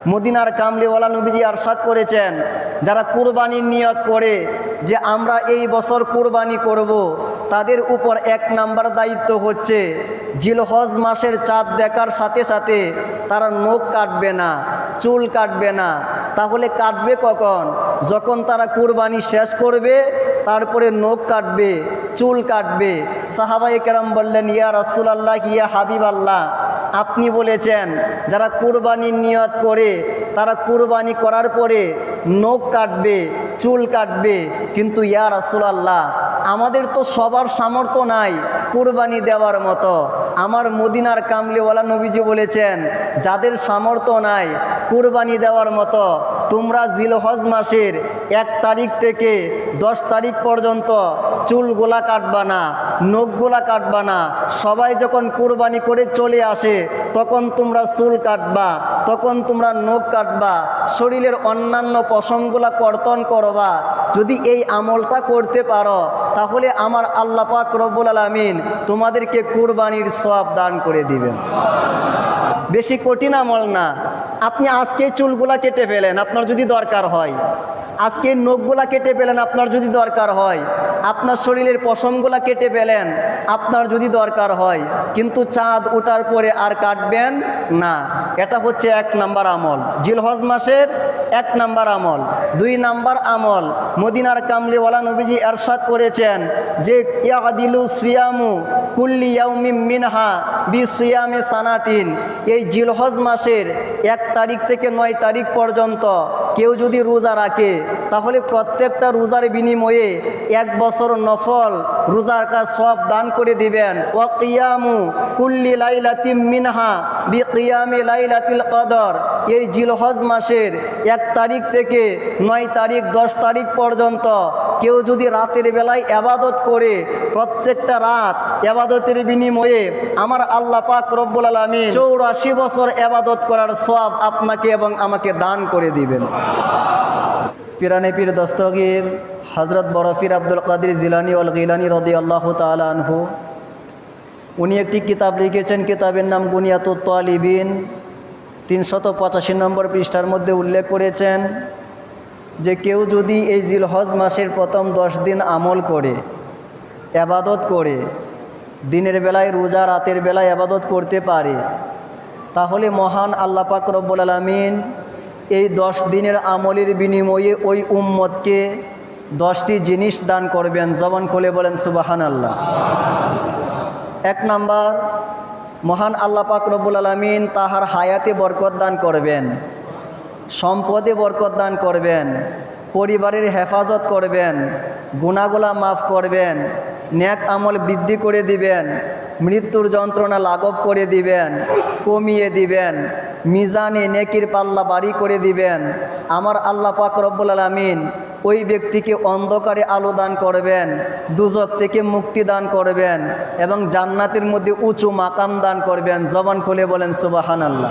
মদিনার কামলিওয়ালা নবীজি আরশাদ করেছেন, যারা কুরবানির নিয়ত করে যে আমরা এই বছর কুরবানি করব। তাদের উপর এক নাম্বার দায়িত্ব হচ্ছে জিলহজ মাসের চাঁদ দেখার সাথে সাথে তারা নখ কাটবে না, চুল কাটবে না তাহলে কাটবে কখন? যখন তারা কুরবানি শেষ করবে, তারপরে নখ কাটবে, চুল কাটবে। সাহাবাই কেরাম বললেন, ইয়া রাসুলাল্লাহ, ইয়া হাবিব আল্লাহ আপনি বলেছেন, যারা কুরবানির নিয়ত করে, তারা কুরবানি করার পরে নখ কাটবে, চুল কাটবে। কিন্তু ইয়া রাসুলাল্লাহ, আমাদের তো সবার সামর্থ্য নাই কুরবানি দেওয়ার মতো। আমার মদিনার কামলিওয়ালা নবীজি বলেছেন, যাদের সামর্থ্য নাই কুরবানি দেওয়ার মতো, তোমরা জিলহজ মাসের এক তারিখ থেকে দশ তারিখ পর্যন্ত চুলগোলা কাটবা না, নখগোলা কাটবা না। সবাই যখন কুরবানি করে চলে আসে, তখন তোমরা চুল কাটবা, তখন তোমরা নখ কাটবা, শরীরের অন্যান্য পশমগুলা কর্তন করবা। যদি এই আমলটা করতে পারো, তাহলে আমার আল্লাহ পাক রব্বুল আলমিন তোমাদেরকে কুরবানির সব দান করে দিবেন। বেশি কঠিন আমল না। আপনি আজকে চুলগুলা কেটে ফেলেন, আপনার যদি দরকার হয়। আজকে নখগুলা কেটে পেলেন আপনার যদি দরকার হয়। আপনার শরীরের পশমগুলা কেটে পেলেন আপনার যদি দরকার হয়। কিন্তু চাঁদ ওঠার পরে আর কাটবেন না। এটা হচ্ছে এক নাম্বার আমল। জিলহজ মাসের এক নাম্বার আমল। দুই নাম্বার আমল, মদিনার কামলিওয়ালা নবীজি এরশাদ করেছেন যে, ইয়াদিলু সিয়ামু কুল্লি ইয়াউমিম মিনহা বি সিয়ামে সানাতিন। এই জিলহজ মাসের এক তারিখ থেকে নয় তারিখ পর্যন্ত কেউ যদি রোজা রাখে তাহলে প্রত্যেকটা রোজার বিনিময়ে এক বছর নফল রোজার কাজ সব দান করে দিবেন। ও কিয়ামু কুল্লি লাইলাতিম মিনহা বি কিয়ামে লাইলাতিল কদর। এই জিলহজ মাসের এক তারিখ থেকে নয় তারিখ, দশ তারিখ পর্যন্ত কেউ যদি রাতের বেলায় আবাদত করে, প্রত্যেকটা রাত আবাদতের বিনিময়ে আমার আল্লাহ পাক রব্বুল আলমী চৌরাশি বছর আবাদত করার সব আপনাকে এবং আমাকে দান করে দিবেন। পিরানে পীর দস্তগীর হজরত বরফির আব্দুল কাদির জিলানি অল গিলানি রদি আল্লাহ আনহু। উনি একটি কিতাব লিখেছেন, কিতাবের নাম গুনিয়াত তালিবিন। তিনশত পঁচাশি নম্বর পৃষ্ঠার মধ্যে উল্লেখ করেছেন যে, কেউ যদি এই জিলহজ মাসের প্রথম দশ দিন আমল করে আবাদত করে, দিনের বেলায় রোজা, রাতের বেলায় আবাদত করতে পারে, তাহলে মহান আল্লাহ পাক রব্বুল আলমিন এই দশ দিনের আমলের বিনিময়ে ওই উম্মতকে দশটি জিনিস দান করবেন। জবান খুলে বলেন সুবাহান আল্লাহ এক নাম্বার, মহান আল্লাহ পাক রব্বুল আলমিন তাহার হায়াতে বরকত দান করবেন, সম্পদে বরকত দান করবেন, পরিবারের হেফাজত করবেন গুণাগুলা মাফ করবেন ন্যাক আমল বৃদ্ধি করে দিবেন, মৃত্যুর যন্ত্রণা লাঘব করে দিবেন, কমিয়ে দিবেন মিজানে নেকির পাল্লা বাড়ি করে দিবেন। আমার আল্লাহ পাক রব্বুল আলমিন ওই ব্যক্তিকে অন্ধকারে আলো দান করবেন, দুজক থেকে মুক্তি দান করবেন এবং জান্নাতের মধ্যে উঁচু মাকাম দান করবেন। জবান খুলে বলেন সুবাহান আল্লাহ